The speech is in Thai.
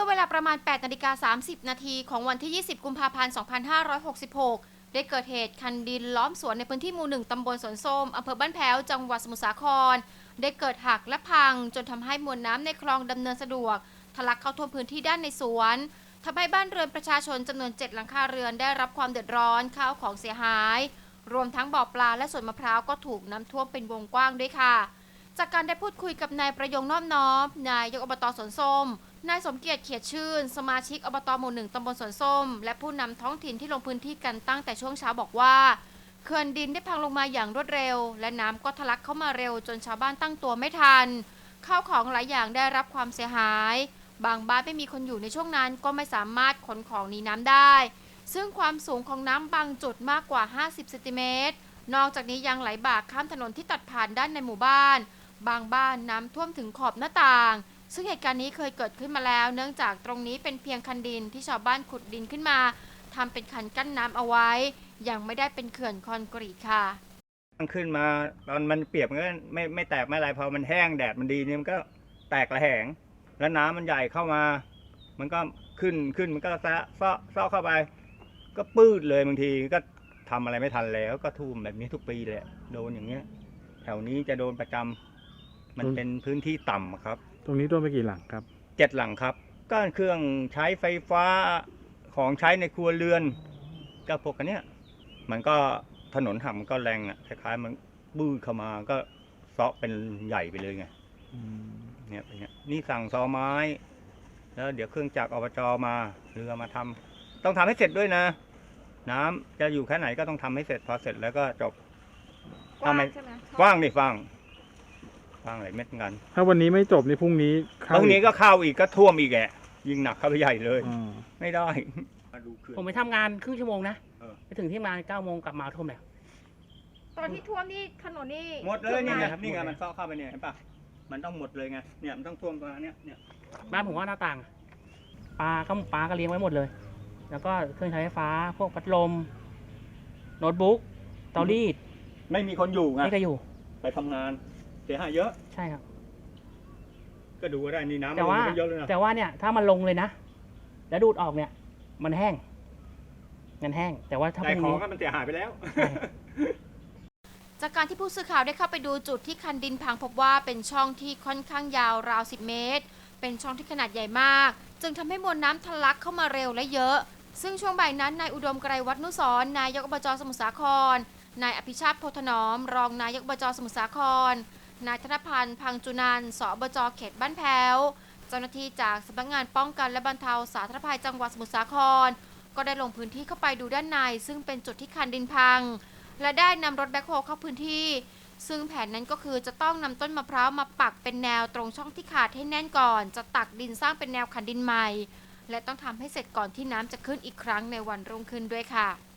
มื่อเวลาประมาณ 8นาฬิกา30 นาทีของวันที่ 20 กุมภาพันธ์ 2566 ได้เกิดเหตุคันดินล้อมสวนในพื้นที่หมู่หนึ่งตำบลสวนส้มอำเภอบ้านแพ้ว จังหวัดสมุทรสาคร ได้เกิดหักและพัง จนทำให้มวลน้ำในคลองดำเนินสะดวก ทะลักเข้าท่วมพื้นที่ด้านในสวนทำให้บ้านเรือนประชาชนจำนวน 7 หลังคาเรือนได้รับความเดือดร้อนข้าวของเสียหาย รวมทั้งบ่อปลาและสวนมะพร้าวก็ถูกน้ำท่วมเป็นวงกว้างด้วยค่ะ จากการได้พูดคุยกับนายประยงน้อมน้อมนายกอบตสวนส้ม นายสมเกียรติเขียดชื่น สมาชิกอบตหมู่หนึ่งตำบลสวนส้ม และผู้นำท้องถิ่นที่ลงพื้นที่กันตั้งแต่ช่วงเช้าบอกว่าเขื่อนดินได้พังลงมาอย่างรวดเร็ว และน้ำก็ทะลักเข้ามาเร็วจนชาวบ้านตั้งตัวไม่ทันข้าวของหลายอย่างได้รับความเสียหาย บางบ้านไม่มีคนอยู่ในช่วงนั้นก็ไม่สามารถขนของหนีน้ำได้ ซึ่งความสูงของน้ำบางจุดมากกว่า 50เซนติเมตรนอกจากนี้ยังไหลบ่าข้ามถนนที่ตัดผ่านด้านในหมู่บ้าน บางบ้านน้ำท่วมถึงขอบหน้าต่าง ซึ่งเหตุการณ์นี้เคยเกิดขึ้นมาแล้ว เนื่องจากตรงนี้เป็นเพียงคันดินที่ชาวบ้านขุดดินขึ้นมาทำเป็นคันกั้นน้ำเอาไว้ ยังไม่ได้เป็นเขื่อนคอนกรีตค่ะมันขึ้นมาตอนมันเปียกมันก็ไม่ไม่แตกไม่อะไรพอมันแห้งแดดมันดีนี่มันก็แตกระแหง แล้วน้ำมันใหญ่เข้ามา มันก็ขึ้นขึ้นมันก็ซะซะเซะเข้าไป ก็ปื้ดเลยบางทีก็ทำอะไรไม่ทันแล้วก็ทุ่มแบบนี้ทุกปีเละโดนอย่างเงี้ย แถวนี้จะโดนประจำ มันอืมเป็นพื้นที่ต่ำอะครับ ตรงนี้ท่วมไปกี่หลังครับเจ็ดหลังครับ ก็เครื่องใช้ไฟฟ้าของใช้ในครัวเรือนก็พวกกันเนี้ยมันก็ถนนหักมันก็แรงอะคล้ายๆมันบื้อเข้ามาก็เซาะเป็นใหญ่ไปเลยไงเนี่ยเป็นเงี้ยนี่สั่งซอไม้ แล้วเดี๋ยวเครื่องจักรอบจมาเรือมาทำต้องทำให้เสร็จด้วยนะ น้ำจะอยู่แค่ไหนก็ต้องทำให้เสร็จพอเสร็จแล้วก็จบกว้างทำไมใช่ไหมว่าง ดิฟังว่างหลายเม็ดเหมือนกันถ้าวันนี้ไม่จบในพรุ่งนี้เข้าพรุ่งนี้อีก็เข้าอีกก็ท่วมอีกแหละยิ่งหนักเข้าไปใหญ่เลย อ่าไม่ได้ มาดูเขื่อน ผมไปทำงานครึ่งชั่วโมงนะ เออ ไปถึงที่ทำงานเก้าโมงกลับมาท่วมแล้ว ตอนที่ท่วมนี่ถนนนี่หมดเลยนี่ไงหมดเลยนี่ไงมันเซาะเข้าไปเนี่ยเห็นปะมันต้องหมดเลยไงเนี่ยมันต้องท่วมตรงนั้นเนี่ยเนี่ยบ้านผมว่าหน้าต่างปลาก็ปลาก็เลี้ยงไว้หมดเลย แล้วก็เครื่องใช้ไฟฟ้า พวกพัดลม โน้ตบุ๊ก เตารีดไม่มีคนอยู่ไงนี่ก็อยู่ ไปทำงานเสียหายเยอะ ใช่ครับ ก็ดูก็ได้นี่น้ำแต่ว่าลงไปเยอะเลยนะแต่ว่าเนี่ยถ้ามันลงเลยนะ แล้วดูดออกเนี่ย มันแห้งมันแห้ง แต่ว่าถ้าพแต่รุ่งของนี้ ก็มันเสียหายไปแล้วใช่จากการที่ผู้สื่อข่าวได้เข้าไปดูจุดที่คันดินพังพบว่าเป็นช่องที่ค่อนข้างยาวราว 10 เมตร เป็นช่องที่ขนาดใหญ่มาก จึงทำให้มวลน้ำทะลักเข้ามาเร็วและเยอะ ซึ่งช่วงบ่ายนั้นนายอุดมไกรวัฒนุสรณ์นายกอบจสมุทรสาครนายอภิชาติโพธนอม รองนายกอบจสมุทรสาคร นายธนพันธ์พังจุนันสอบจเขตบ้านแพ้ว เจ้าหน้าที่จากสำนักงานป้องกันและบรรเทาสาธารณภัยจังหวัดสมุทรสาคร ก็ได้ลงพื้นที่เข้าไปดูด้านใน ซึ่งเป็นจุดที่คันดินพัง และได้นำรถแบ็คโฮเข้าพื้นที่ ซึ่งแผนนั้นก็คือจะต้องนำต้นมะพร้าวมาปักเป็นแนวตรงช่องที่ขาดให้แน่นก่อน จะตักดินสร้างเป็นแนวคันดินใหม่ และต้องทำให้เสร็จก่อนที่น้ำจะขึ้นอีกครั้งในวันรุ่งขึ้นด้วยค่ะ